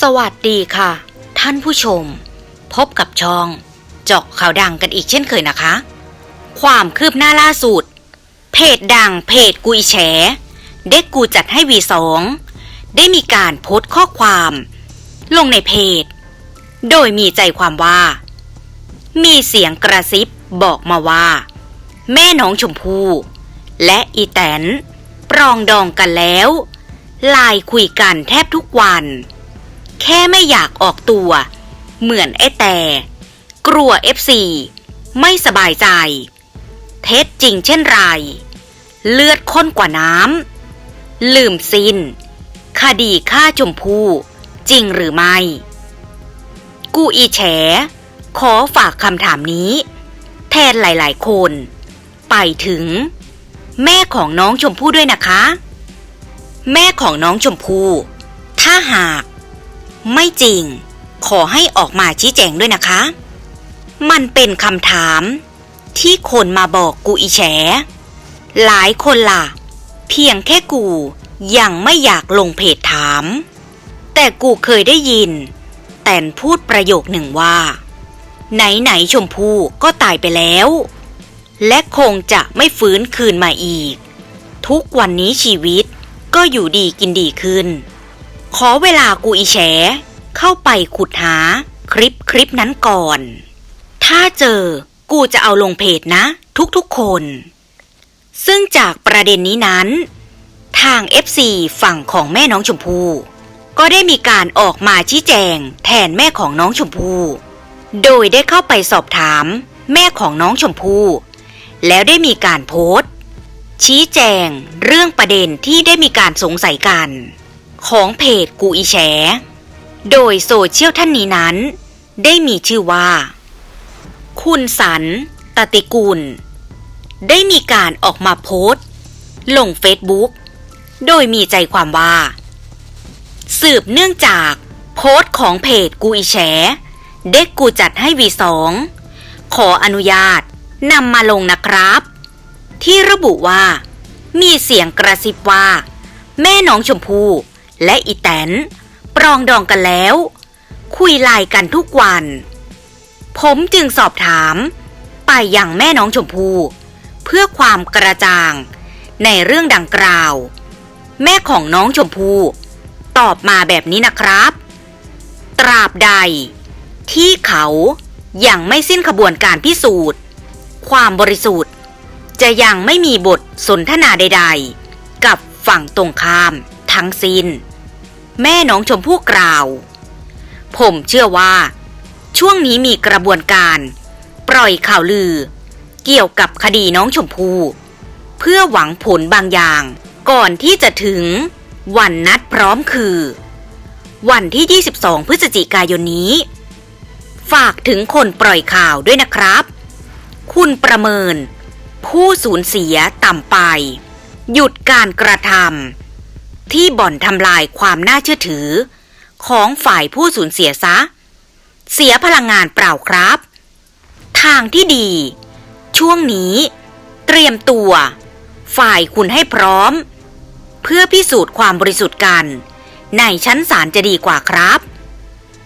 สวัสดีค่ะ ท่านผู้ชม พบกับช่อง เจาะข่าวดังกันอีกเช่นเคยนะคะ ความคืบหน้าล่าสุด เพจดังเพจกุยแฉเด็กกูจัดให้วีสองได้มีการโพสต์ข้อความ ลงในเพจ โดยมีใจความว่า มีเสียงกระซิบบอกมาว่า แม่น้องชมพู่และอีแตนปรองดองกันแล้วไลายคุยกันแทบทุกวัน แค่ไม่อยากออกตัว เหมือนไอ้แต่ กลัวเอฟซีไม่สบายใจ เท็จจริงเช่นไร เลือดข้นกว่าน้ำลืมสิน้น คดีฆ่าชมพู่จริงหรือไม่ กูอีแฉ ขอฝากคำถามนี้ แทนหลายๆคน ไปถึง แม่ของน้องชมพู่ด้วยนะคะ แม่ของน้องชมพู่ถ้าหาก ไม่จริง ขอให้ออกมาชี้แจงด้วยนะคะ มันเป็นคำถาม ที่คนมาบอกกูอีแฉ หลายคนล่ะ เพียงแค่กูยังไม่อยากลงเพจถาม แต่กูเคยได้ยิน แตนพูดประโยคหนึ่งว่า ไหนไหนๆชมพู่ก็ตายไปแล้ว และคงจะไม่ฟื้นคืนมาอีก ทุกวันนี้ชีวิตก็อยู่ดีกินดีขึ้น อเวลากูอีแฉ เข้าไปขุดหา คลิปคลิปนั้นก่อน ถ้าเจอกูจะเอาลงเพจนะ ทุกๆคน ซึ่งจากประเด็นนี้นั้น ทาง FC ฝั่งของแม่น้องชมพู่ก็ได้มีการออกมาชี้แจง แทนแม่ของน้องชมพู่โดยได้เข้าไปสอบถาม แม่ของน้องชมพู่แล้วได้มีการโพสต์ ชี้แจงเรื่องประเด็นที่ได้มีการสงสัยกัน ของเพจกูอีแฉ โดยโซเชียลท่านนี้นั้น ได้มีชื่อว่า คุณสันตติกุล ได้มีการออกมาโพสต์ ลงเฟซบุ๊กโดยมีใจความว่า สืบเนื่องจากโพสต์ของเพจกูอีแฉ เด็กกูจัดให้วีสองขออนุญาตนำมาลงนะครับ ที่ระบุว่า มีเสียงกระซิบว่า แม่น้องชมพู่ และอีแตนปรองดองกันแล้ว คุยไลน์กันทุกวัน ผมจึงสอบถาม ไปยังแม่น้องชมพู่เพื่อความกระจ่าง ในเรื่องดังกล่าว แม่ของน้องชมพู่ตอบมาแบบนี้นะครับ ตราบใด ที่เขายังไม่สิ้นขบวนการพิสูจน์ ความบริสุทธิ์ จะยังไม่มีบทสนทนาใด ๆ กับฝั่งตรงข้ามทั้งสิ้น แม่น้องชมพู่กล่าว ผมเชื่อว่า ช่วงนี้มีกระบวนการ ปล่อยข่าวลือ เกี่ยวกับคดีน้องชมพู่เพื่อหวังผลบางอย่าง ก่อนที่จะถึง วันนัดพร้อมคือ วันที่ 22 พฤศจิกายนนี้ ฝากถึงคนปล่อยข่าวด้วยนะครับ คุณประเมิน ผู้สูญเสียต่ำไป หยุดการกระทำ ที่บ่อนทำลายความน่าเชื่อถือ ของฝ่ายผู้สูญเสียซะ เสียพลังงานเปล่าครับ ทางที่ดี ช่วงนี้ เตรียมตัว ฝ่ายคุณให้พร้อม เพื่อพิสูจน์ความบริสุทธิ์กัน ในชั้นศาลจะดีกว่าครับ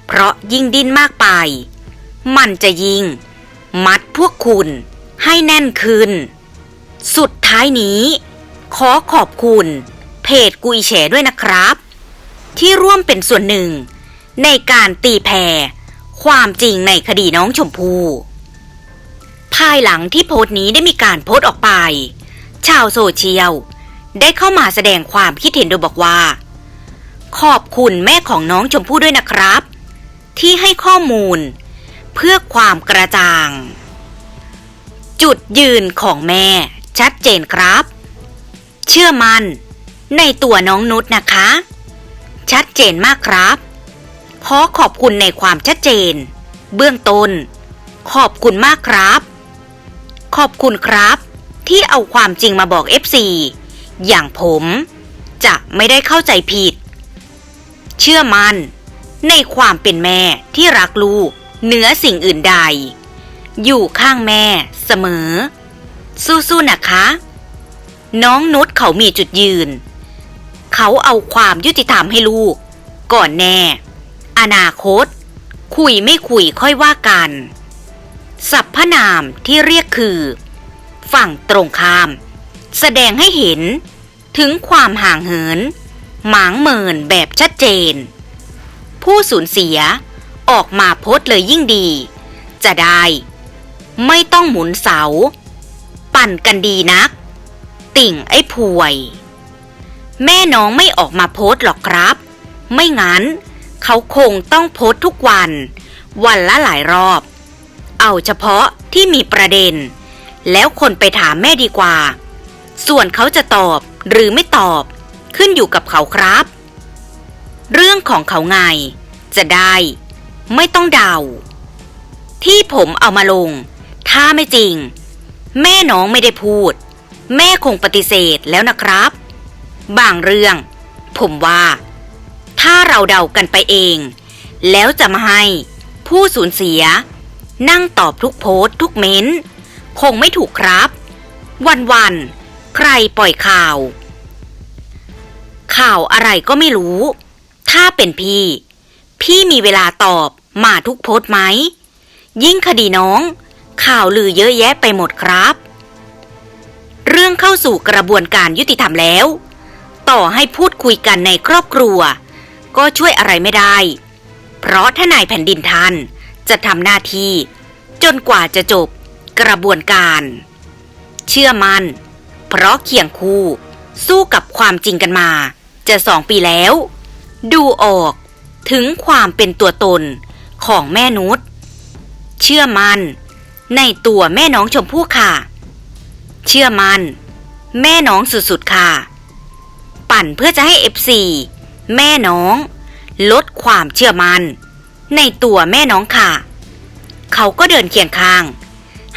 เพราะยิ่งดิ้นมากไป มันจะยิง มัดพวกคุณให้แน่นขึ้น สุดท้ายนี้ ขอขอบคุณ เพจกุยแฉด้วยนะครับ ที่ร่วมเป็นส่วนหนึ่ง ในการตีแผ่ความจริงในคดีน้องชมพู่ภายหลังที่โพสต์นี้ได้มีการโพสต์ออกไป ชาวโซเชียล ได้เข้ามาแสดงความคิดเห็นโดยบอกว่า ขอบคุณแม่ของน้องชมพู่ด้วยนะครับ ที่ให้ข้อมูล เพื่อความกระจ่าง จุดยืนของแม่ชัดเจนครับ เชื่อมัน่น ในตัวน้องนุชนะคะ ชัดเจนมากครับขอขอบคุณในความชัดเจน เบื้องต้น ขอบคุณมากครับ ขอบคุณครับ ที่เอาความจริงมาบอก FC อย่างผมจะไม่ได้เข้าใจผิด เชื่อมัน่นในความเป็นแม่ที่รักลูกเหนือสิ่งอื่นใด อยู่ข้างแม่เสมอ สู้ๆนะคะ น้องนุชเขามีจุดยืน เขาเอาความยุติธรรมให้ลูก ก่อนแน่ อนาคต คุยไม่คุยค่อยว่ากันสรรพนามที่เรียกคือ ฝั่งตรงข้าม แสดงให้เห็นถึงความห่างเหิน หมางเมินแบบชัดเจน ผู้สูญเสียออกมาโพสเลยยิ่งดี จะได้ ไม่ต้องหมุนเสา ปั่นกันดีนัก ติ่งไอ้พวย แม่น้องไม่ออกมาโพสต์หรอกครับ ไม่งั้น เขาคงต้องโพสต์ทุกวัน วันละหลายรอบ เอาเฉพาะที่มีประเด็น แล้วคนไปถามแม่ดีกว่า ส่วนเขาจะตอบหรือไม่ตอบ ขึ้นอยู่กับเขาครับ เรื่องของเขาไง จะได้ ไม่ต้องเดา ที่ผมเอามาลง ถ้าไม่จริง แม่น้องไม่ได้พูด แม่คงปฏิเสธแล้วนะครับ บางเรื่อง ผมว่า ถ้าเราเดากันไปเอง แล้วจะมาให้ผู้สูญเสีย นั่งตอบทุกโพสทุกเม้นต์คงไม่ถูกครับ วันๆใครปล่อยข่าว ข่าวอะไรก็ไม่รู้ ถ้าเป็นพี่ พี่มีเวลาตอบมาทุกโพสไหม ยิ่งคดีน้อง ข่าวลือเยอะแยะไปหมดครับ เรื่องเข้าสู่กระบวนการยุติธรรมแล้ว ต่อให้พูดคุยกันในครอบครัว ก็ช่วยอะไรไม่ได้ เพราะถ้านายแผ่นดินท่านจะทำหน้าที่ จนกว่าจะจบกระบวนการ เชื่อมัน่น เพราะเคียงคู่ สู้กับความจริงกันมา จะสองปีแล้ว ดูออกถึงความเป็นตัวตนของแม่นุชเชื่อมัน่น ในตัวแม่น้องชมพู่ค่ะ เชื่อมัน่น แม่น้องสุดๆค่ะ ปั่นเพื่อจะให้เอฟซีแม่น้อง ลดความเชื่อมัน่นในตัวแม่น้องค่ะ เขาก็เดินเคียงข้าง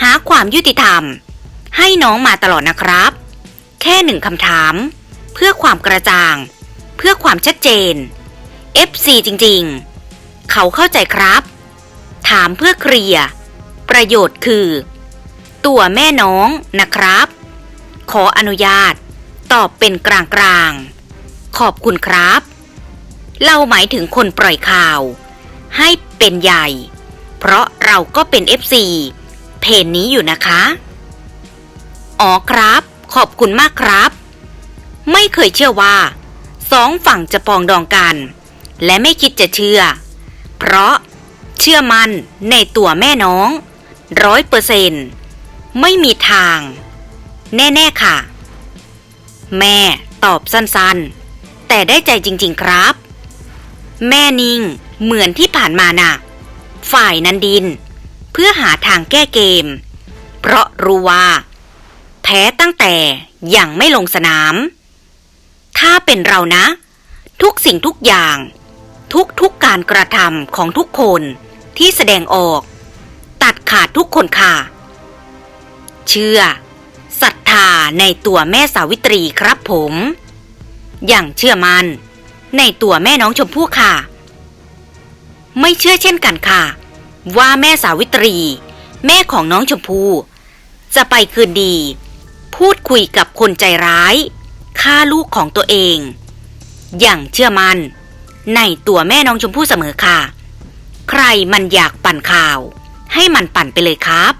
หาความยุติธรรม ให้น้องมาตลอดนะครับ แค่หนึ่งคำถาม เพื่อความกระจ่าง เพื่อความชัดเจน FC จริงๆ เขาเข้าใจครับ ถามเพื่อเคลียร์ประโยชน์คือ ตัวแม่น้องนะครับ ขออนุญาต ตอบเป็นกลางๆ ขอบคุณครับ เราหมายถึงคนปล่อยข่าว ให้เป็นใหญ่ เพราะเราก็เป็น FC เพจนี้อยู่นะคะ อ๋อครับ ขอบคุณมากครับ ไม่เคยเชื่อว่า สองฝั่งจะปองดองกัน และไม่คิดจะเชื่อ เพราะเชื่อมันในตัวแม่น้องร้อยเปอร์เซนไม่มีทาง แน่ ๆ ค่ะ แม่ตอบสั้นๆ แต่ได้ใจจริงๆครับ แม่นิ่งเหมือนที่ผ่านมาน่ะ ฝ่ายนันดิน เพื่อหาทางแก้เกม เพราะรู้ว่า แพ้ตั้งแต่ยังไม่ลงสนาม ถ้าเป็นเรานะ ทุกสิ่งทุกอย่าง ทุกทุกการกระทำของทุกคนที่แสดงออก ตัดขาดทุกคนค่ะ เชื่อาในตัวแม่สาวิตรีครับผม อย่างเชื่อมัน ในตัวแม่น้องชมพู่ค่ะ ไม่เชื่อเช่นกันค่ะ ว่าแม่สาวิตรี แม่ของน้องชมพู่จะไปคืนดี พูดคุยกับคนใจร้ายฆ่าลูกของตัวเอง อย่างเชื่อมัน ในตัวแม่น้องชมพู่เสมอค่ะ ใครมันอยากปั่นข่าว ให้มันปั่นไปเลยครับ